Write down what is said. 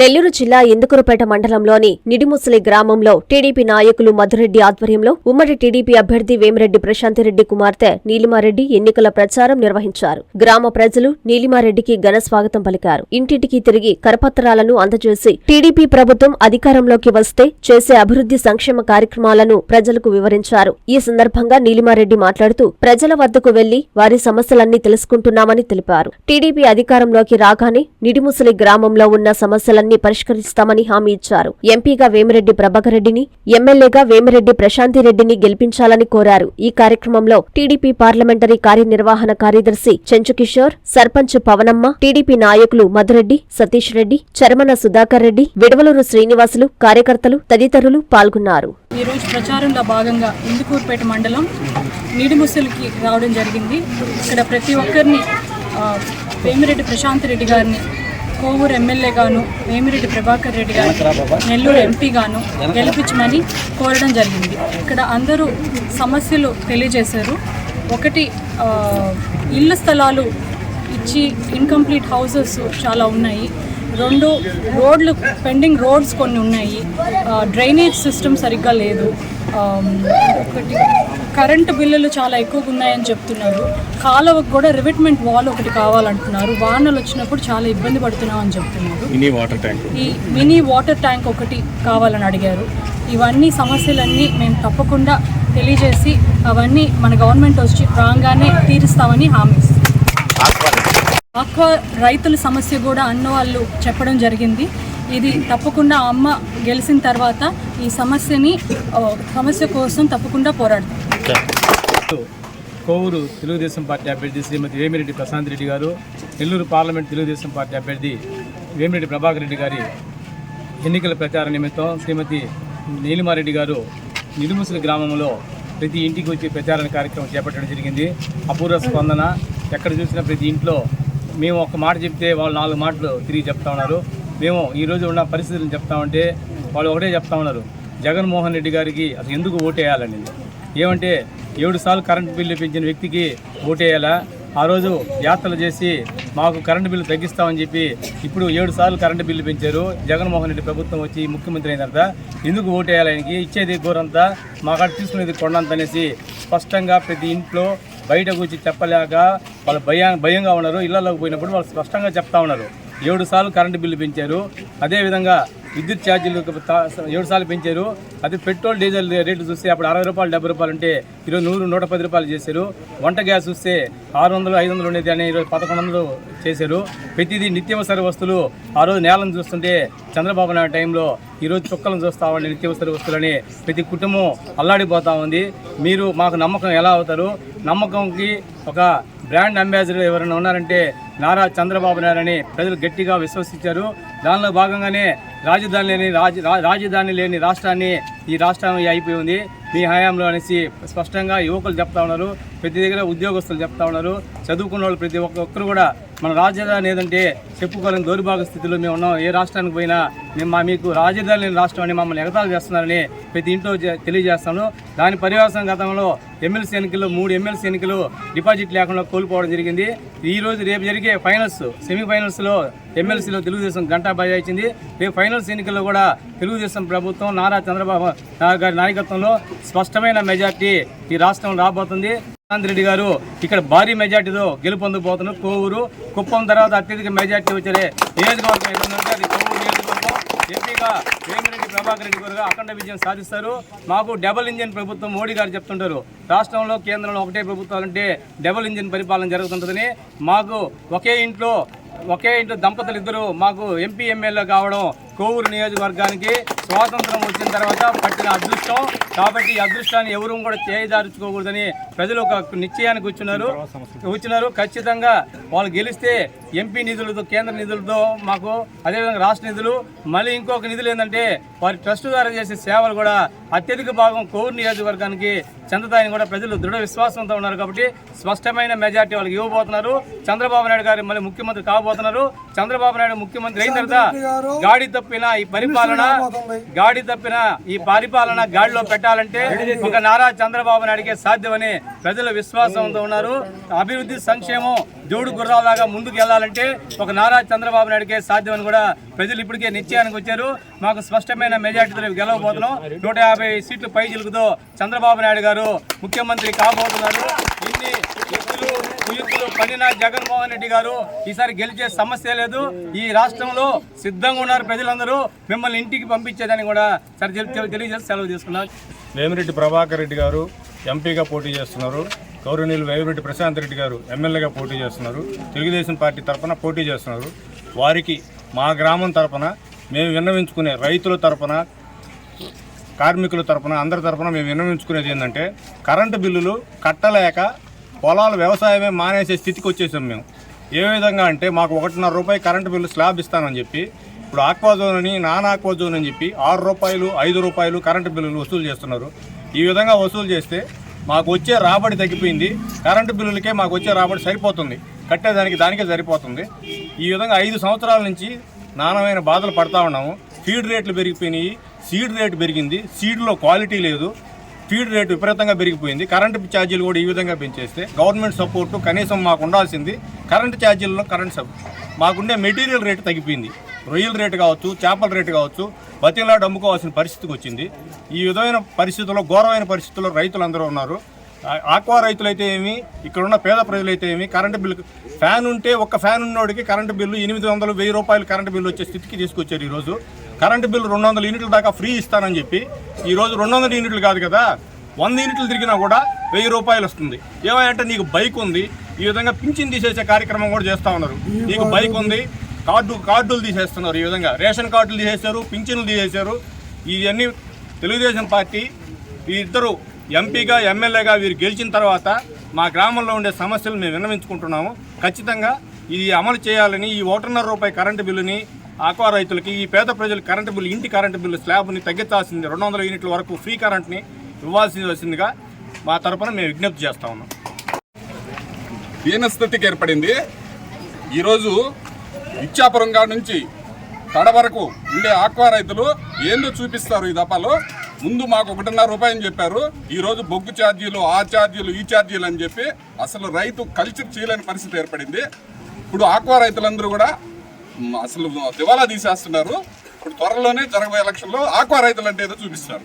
నెల్లూరు జిల్లా ఇందుకురుపేట మండలంలోని నిడిముసలి గ్రామంలో టీడీపీ నాయకులు మధురెడ్డి ఆధ్వర్యంలో ఉమ్మడి టీడీపీ అభ్యర్థి వేమిరెడ్డి ప్రశాంతిరెడ్డి కుమార్తె నీలిమారెడ్డి ఎన్నికల ప్రచారం నిర్వహించారు. గ్రామ ప్రజలు నీలిమారెడ్డికి ఘన స్వాగతం పలికారు. ఇంటింటికి తిరిగి కరపత్రాలను అందజేసి టీడీపీ ప్రభుత్వం అధికారంలోకి వస్తే చేసే అభివృద్ధి సంక్షేమ కార్యక్రమాలను ప్రజలకు వివరించారు. ఈ సందర్భంగా నీలిమారెడ్డి మాట్లాడుతూ ప్రజల వద్దకు వెళ్ళి వారి సమస్యలన్నీ తెలుసుకుంటున్నామని తెలిపారు. టీడీపీ అధికారంలోకి రాగానే నిడిముసలి గ్రామంలో ఉన్న సమస్యలన్నీ పరిష్కరిస్తామని హామీ ఇచ్చారు. ఎంపీగా వేమిరెడ్డి ప్రభాకర్ రెడ్డిని ఎమ్మెల్యేగా వేమిరెడ్డి ప్రశాంతిరెడ్డిని గెలిపించాలని కోరారు. ఈ కార్యక్రమంలో టీడీపీ పార్లమెంటరీ కార్యనిర్వహణ కార్యదర్శి చెంచుకిషోర్ సర్పంచ్ పవనమ్మ టీడీపీ నాయకులు మధురెడ్డి సతీష్ రెడ్డి చర్మన సుధాకర్ రెడ్డి విడవలూరు శ్రీనివాసులు కార్యకర్తలు తదితరులు పాల్గొన్నారు. ఈరోజు ప్రచారంలో భాగంగా ఇందుకూరుపేట మండలం నిడిముసలికి రావడం జరిగింది. ఇక్కడ ప్రతి ఒక్కరిని వేమిరెడ్డి ప్రశాంత్ రెడ్డి గారిని కోవూరు ఎమ్మెల్యే గాను వేమిరెడ్డి ప్రభాకర్ రెడ్డి గారిని నెల్లూరు ఎంపీ గాను గెలిపించమని కోరడం జరిగింది. ఇక్కడ అందరూ సమస్యలు తెలియజేశారు. ఒకటి ఆ, ఇళ్ళ స్థలాలు ఇచ్చి ఇన్కంప్లీట్ హౌసెస్ చాలా ఉన్నాయి. రెండు రోడ్లు పెండింగ్ రోడ్స్ కొన్ని ఉన్నాయి. డ్రైనేజ్ సిస్టమ్ సరిగ్గా లేదు. ఒకటి కరెంటు బిల్లులు చాలా ఎక్కువగా ఉన్నాయని చెప్తున్నారు. కాలువకు కూడా రివిట్మెంట్ వాల్ ఒకటి కావాలంటున్నారు. వానలు వచ్చినప్పుడు చాలా ఇబ్బంది పడుతున్నాం అని చెప్తున్నారు. Mini water tank. ఈ మినీ వాటర్ ట్యాంక్ ఒకటి కావాలని అడిగారు. ఇవన్నీ సమస్యలన్నీ మేము తప్పకుండా తెలియజేసి అవన్నీ మన గవర్నమెంట్ వచ్చి రాగానే తీరుస్తామని హామీ ఇస్తాం ఆక్వా రైతుల సమస్య కూడా అన్న వాళ్ళు చెప్పడం జరిగింది. ఇది తప్పకుండా అమ్మ గెలిచిన తర్వాత ఈ సమస్యని సమస్య కోసం తప్పకుండా పోరాడతాం. కోవూరు తెలుగుదేశం పార్టీ అభ్యర్థి శ్రీమతి వేమిరెడ్డి ప్రశాంత్ రెడ్డి గారు నెల్లూరు పార్లమెంట్ తెలుగుదేశం పార్టీ అభ్యర్థి వేమిరెడ్డి ప్రభాకర్ రెడ్డి గారి ఎన్నికల ప్రచార నిమిత్తం శ్రీమతి నీలిమారెడ్డి గారు నిడుముసలి గ్రామంలో ప్రతి ఇంటికి వచ్చి ప్రచార కార్యక్రమం చేపట్టడం జరిగింది. అపూర్వ స్పందన ఎక్కడ చూసినా ప్రతి ఇంట్లో మేము ఒక మాట చెప్తే వాళ్ళు నాలుగు మాటలు తిరిగి చెప్తా ఉన్నారు. మేము ఈరోజు ఉన్న పరిస్థితులను చెప్తామంటే వాళ్ళు ఒకటే చెప్తా ఉన్నారు. జగన్మోహన్ రెడ్డి గారికి అసలు ఎందుకు ఓటేయాలని ఏమంటే ఏడు సార్లు కరెంటు బిల్లు పెంచిన వ్యక్తికి ఓటేయాలా? ఆ రోజు యాత్రలు చేసి మాకు కరెంటు బిల్లు తగ్గిస్తామని చెప్పి ఇప్పుడు ఏడు సార్లు కరెంటు బిల్లు పెంచారు. జగన్మోహన్ రెడ్డి ప్రభుత్వం వచ్చి ముఖ్యమంత్రి అయిన తర్వాత ఎందుకు ఓటేయాలి ఆయనకి ఇచ్చేది గోరంతా మాకాడ తీసుకునేది కొండంత అనేసి స్పష్టంగా ప్రతి ఇంట్లో బయట కూర్చి చెప్పలేక వాళ్ళు భయా భయంగా ఉన్నారు. ఇళ్ళలోకి పోయినప్పుడు వాళ్ళు స్పష్టంగా చెప్తా ఉన్నారు. ఏడు సార్లు కరెంటు బిల్లు పెంచారు. అదేవిధంగా విద్యుత్ ఛార్జీలు ఏడు సార్లు పెంచారు. అది పెట్రోల్ డీజిల్ రేట్లు చూస్తే అప్పుడు అరవై రూపాయలు డెబ్బై రూపాయలు ఉంటే ఈరోజు నూరు నూట పది రూపాయలు చేశారు. వంట గ్యాస్ చూస్తే ఆరు వందలు ఐదు వందలు ఉండేది అని ఈరోజు పదకొండు వందలు చేశారు. ప్రతిదీ నిత్యావసర వస్తువులు ఆ రోజు నేలను చూస్తుంటే చంద్రబాబు నాయుడు టైంలో ఈరోజు చుక్కలను చూస్తామండి నిత్యావసర వస్తువులని ప్రతి కుటుంబం అల్లాడిపోతా ఉంది. మీరు మాకు నమ్మకం ఎలా అవుతారు? నమ్మకంకి ఒక బ్రాండ్ అంబాసిడర్ ఎవరైనా ఉన్నారంటే నారా చంద్రబాబు నాయుడు అని ప్రజలు గట్టిగా విశ్వసించారు. దానిలో భాగంగానే రాజధాని లేని రాజ రాజధాని లేని రాష్ట్రాన్ని ఈ రాష్ట్రం అయిపోయి ఉంది. మీ హయాంలో అనేసి స్పష్టంగా యువకులు చెప్తా ఉన్నారు. ప్రతి దగ్గర ఉద్యోగస్తులు చెప్తా ఉన్నారు. చదువుకున్న వాళ్ళు ప్రతి ఒక్కరు కూడా మన రాజధాని ఏదంటే చెప్పుకోలేని దౌర్భాగ్య స్థితిలో మేము ఉన్నాం. ఏ రాష్ట్రానికి పోయినా మేము మా మీకు రాజధాని లేని రాష్ట్రం అని మమ్మల్ని ఎగతాళి చేస్తున్నారని ప్రతి ఇంట్లో తెలియజేస్తాను. దాని పరివాసం గతంలో ఎమ్మెల్సీ ఎన్నికల్లో మూడు ఎమ్మెల్సీ ఎన్నికలు డిపాజిట్ లేకుండా కోల్పోవడం జరిగింది. ఈ రోజు రేపు జరిగే ఫైనల్స్ సెమీఫైనల్స్లో ఎమ్మెల్సీలో తెలుగుదేశం గంటా బజాయించింది రేపు ఫైనల్స్ ఎన్నికల్లో కూడా తెలుగుదేశం ప్రభుత్వం నారా చంద్రబాబు గారి నాయకత్వంలో స్పష్టమైన మెజార్టీ ఈ రాష్ట్రం రాబోతుంది. రెడ్డి గారు ఇక్కడ భారీ మెజార్టీతో గెలుపొందబోతున్నారు కోవూరు. కుప్పం తర్వాత అత్యధిక మెజార్టీ వచ్చే నియోజకవర్గం ఏదంటే అది కోవూరు నియోజకవర్గం. ఎంపీగా వేమిరెడ్డి ప్రభాకర్ రెడ్డి గారుగా అఖండ విజయం సాధిస్తారు. మాకు డబుల్ ఇంజిన్ ప్రభుత్వం మోడీ గారు చెప్తుంటారు. రాష్ట్రంలో కేంద్రంలో ఒకటే ప్రభుత్వాలంటే డబుల్ ఇంజిన్ పరిపాలన జరుగుతుంటుందని. మాకు ఒకే ఇంట్లో ఒకే ఇంట్లో దంపతులు ఇద్దరు మాకు ఎంపీ ఎమ్మెల్యే కావడం కోవూరు నియోజకవర్గానికి స్వాతంత్రం వచ్చిన తర్వాత పట్టిన అదృష్టం. కాబట్టి ఈ అదృష్టాన్ని ఎవరూ కూడా చేయదార్చుకోకూడదని ప్రజలు ఒక నిశ్చయానికి వచ్చినారు. వచ్చినారు. ఖచ్చితంగా వాళ్ళు గెలిస్తే ఎంపీ నిధులతో కేంద్ర నిధులతో మాకు అదేవిధంగా రాష్ట్ర నిధులు. మళ్ళీ ఇంకొక నిధులు ఏంటంటే వారి ట్రస్ట్ ద్వారా చేసే సేవలు కూడా అత్యధిక భాగం కోవూరు నియోజకవర్గానికి చెందుతాయని కూడా ప్రజలు దృఢ విశ్వాసంతో ఉన్నారు కాబట్టి స్పష్టమైన మెజార్టీ వాళ్ళకి ఇవ్వబోతున్నారు. చంద్రబాబు నాయుడు గారు మళ్ళీ ముఖ్యమంత్రి కాబోతున్నారు. చంద్రబాబు నాయుడు ముఖ్యమంత్రి అయిన తర్వాత గాడి తప్పు తప్పిన ఈ పరిపాలన గాడి తప్పిన ఈ పరిపాలన గాడిలో పెట్టాలంటే ఒక నారా చంద్రబాబు నాయుడికే సాధ్యమని ప్రజల విశ్వాసంతో ఉన్నారు. అభివృద్ధి సంక్షేమం జోడు గుర్రాలాగా ముందుకు వెళ్ళాలంటే ఒక నారా చంద్రబాబు నాయుడికే సాధ్యమని కూడా ప్రజలు ఇప్పటికే నిశ్చయానికి వచ్చారు. మాకు స్పష్టమైన మెజార్టీతో గెలవబోతున్నాం. నూట యాభై సీట్లు పై చిలుకుతో చంద్రబాబు నాయుడు గారు ముఖ్యమంత్రి కాబోతున్నారు. ఇన్ని ఎత్తులు కుయుక్తులు పడిన జగన్మోహన్ రెడ్డి గారు ఈసారి గెలిచే సమస్య లేదు. ఈ రాష్ట్రంలో సిద్ధంగా ఉన్నారు ప్రజలందరూ. మిమ్మల్ని ఇంటికి పంపించేదని కూడా సరే తెలియజేసి సెలవు తీసుకున్నాం. వేమిరెడ్డి ప్రభాకర్ రెడ్డి గారు ఎంపీగా పోటీ చేస్తున్నారు. గౌరవనీయులు వేమిరెడ్డి ప్రశాంత్ రెడ్డి గారు ఎమ్మెల్యేగా పోటీ చేస్తున్నారు. తెలుగుదేశం పార్టీ తరఫున పోటీ చేస్తున్నారు. వారికి మా గ్రామం తరఫున మేము విన్నవించుకునే రైతుల తరఫున కార్మికుల తరఫున అందరి తరపున మేము విన్నవించుకునేది ఏంటంటే కరెంటు బిల్లులు కట్టలేక పొలాలు వ్యవసాయమే మానేసే స్థితికి వచ్చేసాం మేము. ఏ విధంగా అంటే మాకు ఒకటిన్నర రూపాయి కరెంటు బిల్లు స్లాబ్ ఇస్తానని చెప్పి ఇప్పుడు ఆక్వాజోన్ అని నాన్ ఆక్వాజోన్ అని చెప్పి ఆరు రూపాయలు ఐదు రూపాయలు కరెంటు బిల్లులు వసూలు చేస్తున్నారు. ఈ విధంగా వసూలు చేస్తే మాకు వచ్చే రాబడి తగ్గిపోయింది. కరెంటు బిల్లులకే మాకు వచ్చే రాబడి సరిపోతుంది. కట్టేదానికి దానికే సరిపోతుంది. ఈ విధంగా ఐదు సంవత్సరాల నుంచి నానమైన బాధలు పడతా ఉన్నాము. ఫీడ్ రేట్లు పెరిగిపోయినాయి. సీడ్ రేటు పెరిగింది. సీడ్లో క్వాలిటీ లేదు. ఫీడ్ రేటు విపరీతంగా పెరిగిపోయింది. కరెంటు ఛార్జీలు కూడా ఈ విధంగా పెంచేస్తే గవర్నమెంట్ సపోర్ట్ కనీసం మాకు ఉండాల్సింది కరెంటు ఛార్జీల్లో కరెంట్ సబ్ మాకుండే మెటీరియల్ రేటు తగ్గిపోయింది. రొయ్యల రేటు కావచ్చు చేపల రేటు కావచ్చు బతిలాడు అమ్ముకోవాల్సిన పరిస్థితికి వచ్చింది. ఈ విధమైన పరిస్థితుల్లో ఘోరమైన పరిస్థితుల్లో రైతులందరూ ఉన్నారు. ఆక్వా రైతులైతే ఏమి ఇక్కడ ఉన్న పేద ప్రజలైతే ఏమి కరెంటు బిల్లు ఫ్యాన్ ఉంటే ఒక ఫ్యాన్ ఉన్నోడికి కరెంటు బిల్లు ఎనిమిది వందలు వెయ్యి రూపాయలు కరెంటు బిల్లు వచ్చే స్థితికి తీసుకొచ్చారు ఈరోజు. కరెంటు బిల్లు రెండు వందల యూనిట్ల దాకా ఫ్రీ ఇస్తానని చెప్పి ఈరోజు రెండు వందల యూనిట్లు కాదు కదా వంద యూనిట్లు తిరిగినా కూడా వెయ్యి రూపాయలు వస్తుంది. ఏమంటే నీకు బైక్ ఉంది ఈ విధంగా పింఛన్ తీసేసే కార్యక్రమం కూడా చేస్తూ ఉన్నారు. నీకు బైక్ ఉంది కార్డు కార్డులు తీసేస్తున్నారు ఈ విధంగా. రేషన్ కార్డులు తీసేశారు పింఛన్లు తీసేశారు. ఇవన్నీ తెలుగుదేశం పార్టీ ఈ ఇద్దరు ఎంపీగా ఎమ్మెల్యేగా వీరు గెలిచిన తర్వాత మా గ్రామంలో ఉండే సమస్యలు మేము విన్నవించుకుంటున్నాము. ఖచ్చితంగా ఇది అమలు చేయాలని ఈ ఒకటిన్నర రూపాయి కరెంటు బిల్లుని ఆక్వా రైతులకి ఈ పేద ప్రజలు కరెంటు బిల్లు ఇంటి కరెంటు బిల్లు స్లాబ్ని తగ్గించాల్సింది రెండు వందల యూనిట్ల వరకు ఫ్రీ కరెంట్ని ఇవ్వాల్సిందిగా మా తరపున మేము విజ్ఞప్తి చేస్తా ఉన్నాం. దీనస్థితికి ఏర్పడింది. ఈరోజు ఇచ్చాపురం కాడ నుంచి కడ వరకు ఉండే ఆక్వా రైతులు ఏందో చూపిస్తారు ఈ దఫాలో. ముందు మాకు ఒకటిన్నర రూపాయలు చెప్పారు. ఈరోజు బొగ్గు ఛార్జీలు ఆ ఛార్జీలు ఈ ఛార్జీలు అని చెప్పి అసలు రైతు కల్చర్ చేయలేని పరిస్థితి ఏర్పడింది. ఇప్పుడు ఆక్వా రైతులందరూ కూడా అసలు దివాలా తీసేస్తున్నారు. ఇప్పుడు త్వరలోనే జరగబోయే ఎలక్షన్లో ఆక్వా రైతులు అంటే ఏదో చూపిస్తారు.